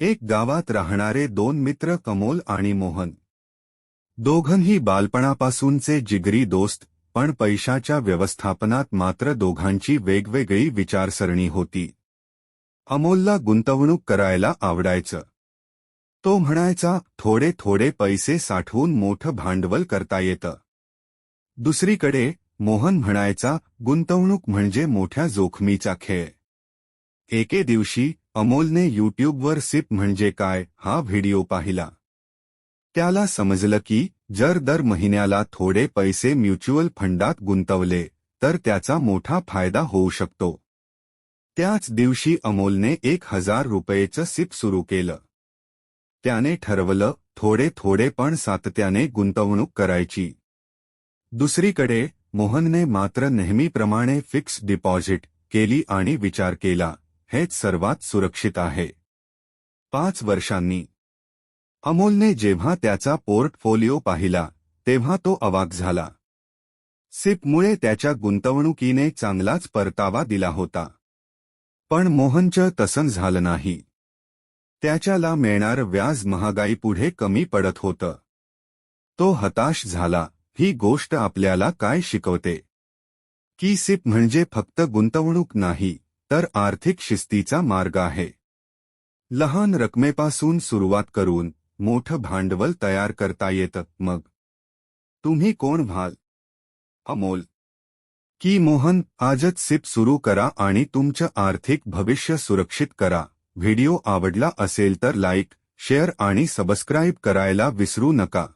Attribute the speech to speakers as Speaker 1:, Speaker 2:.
Speaker 1: एक गावात राहणारे दोन मित्र कमोल आणि मोहन. दोघंही बालपणापासूनचे जिगरी दोस्त पण पैशाच्या व्यवस्थापनात मात्र दोघांची वेगवेगळी विचारसरणी होती. अमोलला गुंतवणूक करायला आवडायचं. तो म्हणायचा थोडे थोडे पैसे साठवून मोठं भांडवल करता येतं. दुसरीकडे मोहन म्हणायचा गुंतवणूक म्हणजे मोठ्या जोखमीचा खेळ. एके दिवशी अमोलने यूट्यूबवर सिप म्हणजे काय हा व्हिडिओ पाहिला. त्याला समजलं की जर दर महिन्याला थोडे पैसे म्युच्युअल फंडात गुंतवले तर त्याचा मोठा फायदा होऊ शकतो. त्याच दिवशी अमोलने एक हजार रुपयेचं सिप सुरू केलं. त्याने ठरवलं थोडे थोडे पण सातत्याने गुंतवणूक करायची. दुसरीकडे मोहनने मात्र नेहमीप्रमाणे फिक्स डिपॉझिट केली आणि विचार केला. हेच सर्वात सुरक्षित आहे. पाच वर्षांनी. अमोलने जेव्हा त्याचा पोर्टफोलिओ पाहिला तेव्हा तो अवाक झाला. सिपमुळे त्याच्या गुंतवणुकीने चांगलाच परतावा दिला होता. पण मोहनचं तसं झालं नाही. त्याच्याला मिळणार व्याज महागाईपुढे कमी पडत होतं. तो हताश झाला ही गोष्ट आपल्याला काय शिकवते? की सिप म्हणजे फक्त गुंतवणूक नाही. तर आर्थिक शिस्तीचा मार्ग आहे. लहान रकमेपासून सुरुवात करून मोठं भांडवल तयार करता येतं मग. तुम्ही कोण व्हाल? अमोल. की मोहन आजच सिप सुरू करा आणि तुमचं आर्थिक भविष्य सुरक्षित करा. व्हिडिओ आवडला असेल तर लाईक शेअर आणि सबस्क्राईब करायला विसरू नका.